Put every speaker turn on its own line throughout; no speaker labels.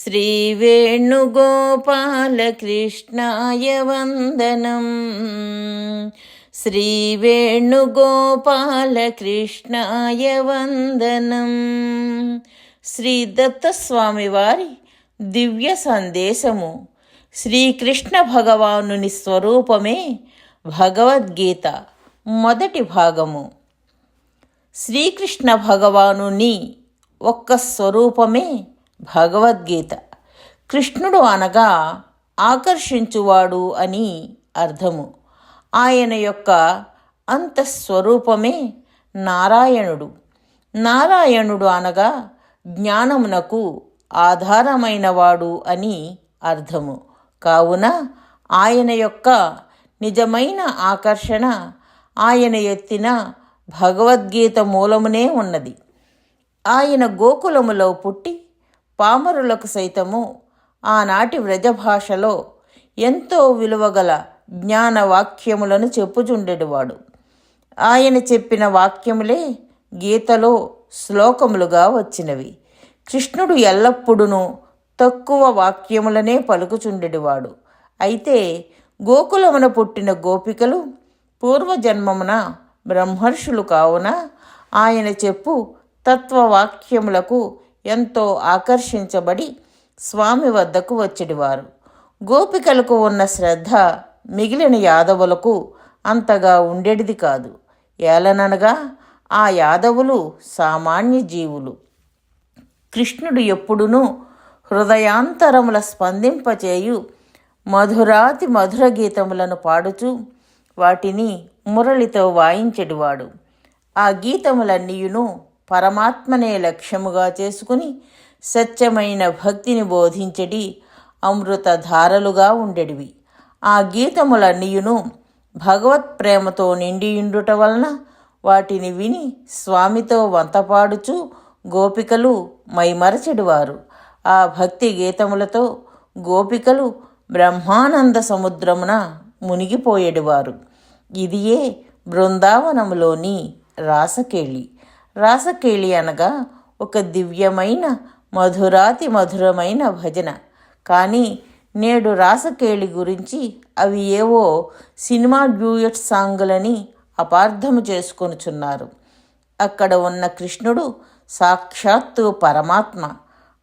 श्रीवेणुगोपालकृष्णाय वन्दनम् శ్రీవేణుగోపాలకృష్ణాయ వందనం శ్రీ దత్తస్వామి వారి దివ్య సందేశము శ్రీకృష్ణ భగవానుని స్వరూపమే భగవద్గీత మొదటి భాగము శ్రీకృష్ణ భగవానుని ఒక్క స్వరూపమే భగవద్గీత. కృష్ణుడు అనగా ఆకర్షించువాడు అని అర్థము. ఆయన యొక్క అంతఃస్వరూపమే నారాయణుడు. నారాయణుడు అనగా జ్ఞానమునకు ఆధారమైనవాడు అని అర్థము. కావున ఆయన యొక్క నిజమైన ఆకర్షణ ఆయన ఎత్తిన భగవద్గీత మూలమునే ఉన్నది. ఆయన గోకులములో పుట్టి పామరులకు సైతము ఆనాటి వ్రజభాషలో ఎంతో విలువగల జ్ఞాన వాక్యములను ఆయన చెప్పిన వాక్యములే గీతలో శ్లోకములుగా వచ్చినవి. కృష్ణుడు ఎల్లప్పుడూ తక్కువ వాక్యములనే పలుకుచుండెడివాడు అయితే గోకులమున పుట్టిన గోపికలు పూర్వజన్మమున బ్రహ్మర్షులు కావున ఆయన చెప్పు తత్వవాక్యములకు ఎంతో ఆకర్షించబడి స్వామి వద్దకు వచ్చేటివారు గోపికలకు ఉన్న శ్రద్ధ మిగిలిన యాదవులకు అంతగా ఉండేటిది కాదు. ఏలననగా ఆ యాదవులు సామాన్య జీవులు. కృష్ణుడు ఎప్పుడునూ హృదయాంతరముల స్పందింపచేయు మధురాతి మధుర గీతములను పాడుచు వాటిని మురళితో వాయించెడివాడు. ఆ గీతములన్నీయును పరమాత్మనే లక్ష్యముగా చేసుకుని సత్యమైన భక్తిని బోధించడి అమృతధారలుగా ఉండెడివి. ఆ గీతములన్నీయును భగవత్ ప్రేమతో నిండియుండుట వలన వాటిని విని స్వామితో వంతపాడుచు గోపికలు మైమరచెడివారు. ఆ భక్తి గీతములతో గోపికలు బ్రహ్మానంద సముద్రమున మునిగిపోయేడివారు. ఇదియే బృందావనములోని రాసకేళి. రాసకేళి అనగా ఒక దివ్యమైన మధురాతి మధురమైన భజన. కానీ నేడు రాసకేళి గురించి అవి ఏవో సినిమా డ్యూయట్ సాంగులని అపార్థము చేసుకొనుచున్నారు. అక్కడ ఉన్న కృష్ణుడు సాక్షాత్తు పరమాత్మ.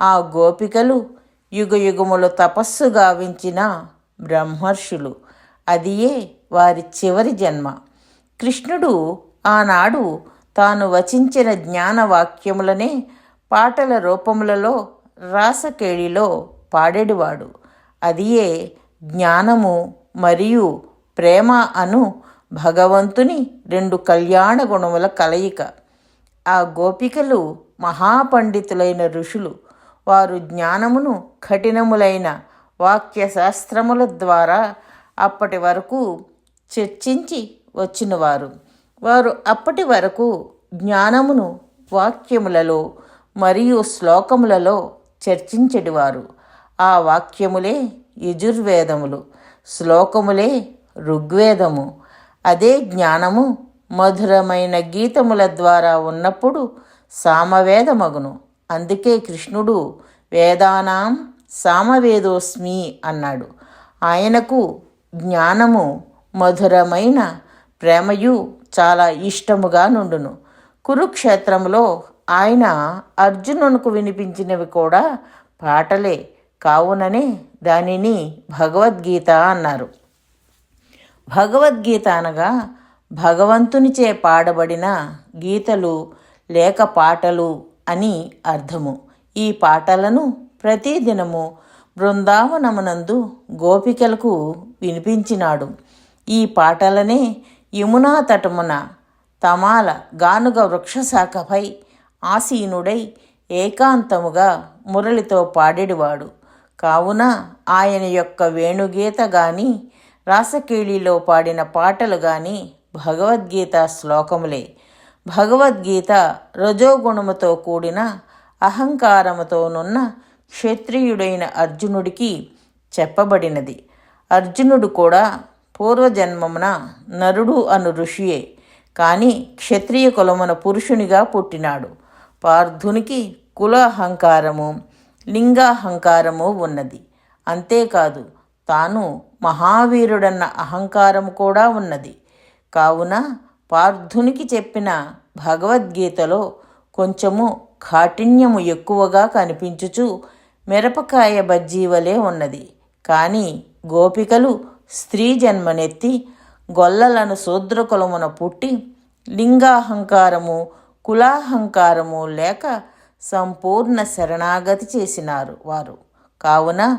ఆ గోపికలు యుగయుగములు తపస్సు గావించిన బ్రహ్మర్షులు. అదియే వారి చివరి జన్మ. కృష్ణుడు ఆనాడు తాను వచించిన జ్ఞానవాక్యములనే పాటల రూపములలో రాసకేళిలో పాడేడివాడు. అదియే జ్ఞానము మరియు ప్రేమ అను భగవంతుని రెండు కళ్యాణ గుణముల కలయిక. ఆ గోపికలు మహాపండితులైన ఋషులు వారు జ్ఞానమును కఠినములైన వాక్య శాస్త్రముల ద్వారా అప్పటి వరకు చర్చించి వచ్చినవారు. వారు అప్పటి వరకు జ్ఞానమును వాక్యములలో మరియు శ్లోకములలో చర్చించెడివారు. ఆ వాక్యములే యజుర్వేదములు శ్లోకములే ఋగ్వేదము. అదే జ్ఞానము మధురమైన గీతముల ద్వారా ఉన్నప్పుడు సామవేదమగును. అందుకే కృష్ణుడు వేదానాం సామవేదోస్మి అన్నాడు. ఆయనకు జ్ఞానము మధురమైన ప్రేమయు చాలా ఇష్టముగా నుండును. కురుక్షేత్రంలో ఆయన అర్జునునికి వినిపించినవి కూడా పాటలే కావుననే దానిని భగవద్గీత అన్నారు. భగవద్గీత అనగా భగవంతునిచే పాడబడిన గీతలు లేక పాటలు అని అర్థము. ఈ పాటలను ప్రతిదినము బృందావనమునందు గోపికలకు వినిపించినాడు. ఈ పాటలనే యమునా తటమున తమాల గానుగ వృక్షశాఖపై ఆసీనుడై ఏకాంతముగా మురళితో పాడేడివాడు. కావున ఆయన యొక్క వేణుగీత గాని రాసకీళిలో పాడిన పాటలు గాని భగవద్గీత శ్లోకములే. భగవద్గీత రజోగుణముతో కూడిన అహంకారముతోనున్న క్షత్రియుడైన అర్జునుడికి చెప్పబడినది. అర్జునుడు కూడా పూర్వజన్మమున నరుడు అను ఋషియే కానీ క్షత్రియ కులమున పురుషునిగా పుట్టినాడు. పార్థునికి కుల అహంకారము లింగాహంకారము ఉన్నది. అంతేకాదు తాను మహావీరుడన్న అహంకారము కూడా ఉన్నది. కావున పార్థునికి చెప్పిన భగవద్గీతలో కొంచెము కాఠిన్యము ఎక్కువగా కనిపించుచు మిరపకాయ బజ్జీ వలె ఉన్నది. కానీ గోపికలు స్త్రీ జన్మనెత్తి గొల్లలను శూద్రకులమున పుట్టి లింగాహంకారము కులాహంకారము లేక సంపూర్ణ శరణాగతి చేసినారు వారు. కావున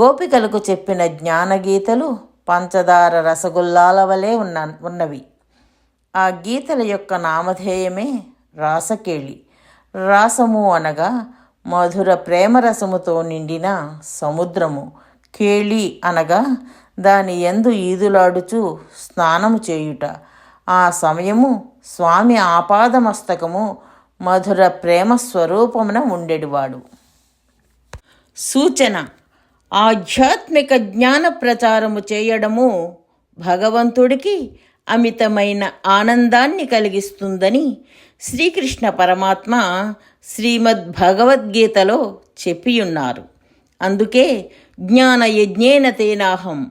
గోపికలకు చెప్పిన జ్ఞానగీతలు పంచదార రసగుల్లాల వలె ఉన్న ఉన్నవి. ఆ గీతల యొక్క నామధేయమే రాసకేళి. రాసము అనగా మధుర ప్రేమరసముతో నిండిన సముద్రము. కేళి అనగా దాని ఎందు ఈదులాడుచు స్నానము చేయుట. ఆ సమయము స్వామి ఆపాదమస్తకము మధుర ప్రేమ స్వరూపమున ఉండేటివాడు సూచన ఆధ్యాత్మిక జ్ఞాన ప్రచారము చేయడము భగవంతుడికి అమితమైన ఆనందాన్ని కలిగిస్తుందని శ్రీకృష్ణ పరమాత్మ శ్రీమద్ భగవద్గీతలో చెప్పియున్నారు. అందుకే జ్ఞానయజ్ఞేన తేనాహం.